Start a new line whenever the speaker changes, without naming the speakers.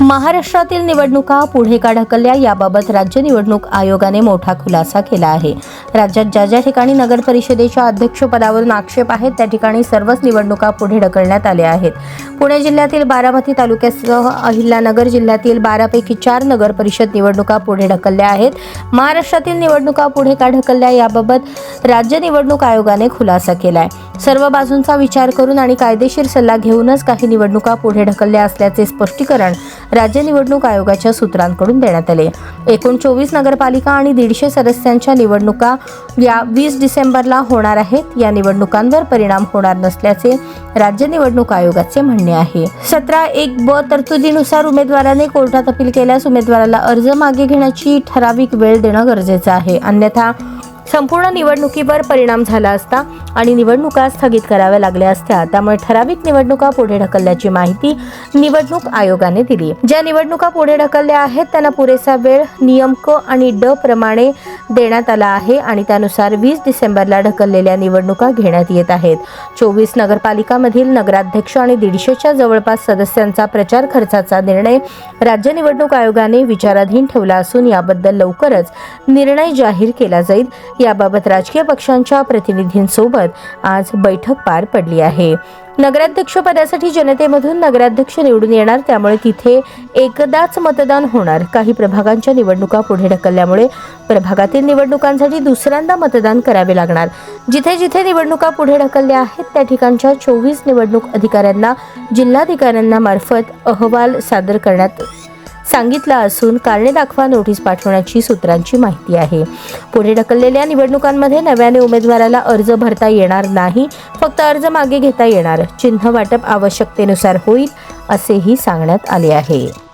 महाराष्ट्रातील निवडणुका पुढे का ढकलल्या याबाबत राज्य निवडणूक आयोगाने मोठा खुलासा केला आहे. राज्यात ज्या ज्या ठिकाणी नगर परिषदेच्या अध्यक्षपदावरून आक्षेप आहेत त्या ठिकाणी सर्वच निवडणुका पुढे ढकलण्यात आल्या आहेत. पुणे जिल्ह्यातील बारामती तालुक्यासह अहिल्यानगर जिल्ह्यातील बारापैकी चार नगर परिषद निवडणुका पुढे ढकलल्या आहेत. महाराष्ट्रातील निवडणुका पुढे का ढकलल्या याबाबत राज्य निवडणूक आयोगाने खुलासा केला आहे सर्व बाजूंचा विचार करून आणि कायदेशीर सल्ला घेऊनच काही निवडणुका पुढे ढकलल्या असल्याचे स्पष्टीकरण राज्य निवडणूक आयोगाच्या सूत्रांकडून देण्यात आले. एकूण चोवीस नगरपालिका आणि दीडशे सदस्यांच्या निवडणुका या वीस डिसेंबरला होणार आहेत. या निवडणुकांवर परिणाम होणार नसल्याचे राज्य निवडणूक आयोगाचे म्हणणे आहे. सतरा एक ब तरतुदीनुसार उमेदवाराने कोर्टात अपील केल्यास उमेदवाराला अर्ज मागे घेण्याची ठराविक वेळ देणं गरजेचं आहे. अन्यथा संपूर्ण निवडणुकीवर परिणाम झाला असता आणि निवडणुका स्थगित कराव्या लागल्या असत्या. त्यामुळे ठराविक निवडणुका पुढे ढकलल्याची माहिती निवडणूक आयोगाने दिली. ज्या निवडणुका पुढे ढकलल्या आहेत त्यांना पुरेसा वेळ नियम क आणि ड प्रमाणे देण्यात आला आहे आणि त्यानुसार वीस डिसेंबरला ढकललेल्या निवडणुका घेण्यात येत आहेत. चोवीस नगरपालिकामधील नगराध्यक्ष आणि दीडशेच्या जवळपास सदस्यांचा प्रचार खर्चाचा निर्णय राज्य निवडणूक आयोगाने विचाराधीन ठेवला असून याबद्दल लवकरच निर्णय जाहीर केला जाईल. याबाबत राजकीय पक्षांच्या प्रतिनिधींसोबत आज बैठक पार पडली आहे. नगराध्यक्ष पदासाठी जनतेमधून नगराध्यक्ष निवडून येणार त्यामुळे तिथे एकदाच मतदान होणार. काही प्रभागांच्या निवडणुका पुढे ढकलल्यामुळे प्रभागातील निवडणुकांसाठी दुसऱ्यांदा मतदान करावे लागणार. जिथे जिथे निवडणुका पुढे ढकलल्या आहेत त्या ठिकाणच्या चोवीस निवडणूक अधिकाऱ्यांना जिल्हाधिकाऱ्यांना मार्फत अहवाल सादर करण्यात सांगितलं असून कारणे दाखवा नोटीस पाठवण्याची सूत्रांची माहिती आहे. पुढे ढकललेल्या निवडणुकांमध्ये नव्याने उमेदवाराला अर्ज भरता येणार नाही फक्त अर्ज मागे घेता येणार. चिन्ह वाटप आवश्यकतेनुसार होईल असेही सांगण्यात आले आहे.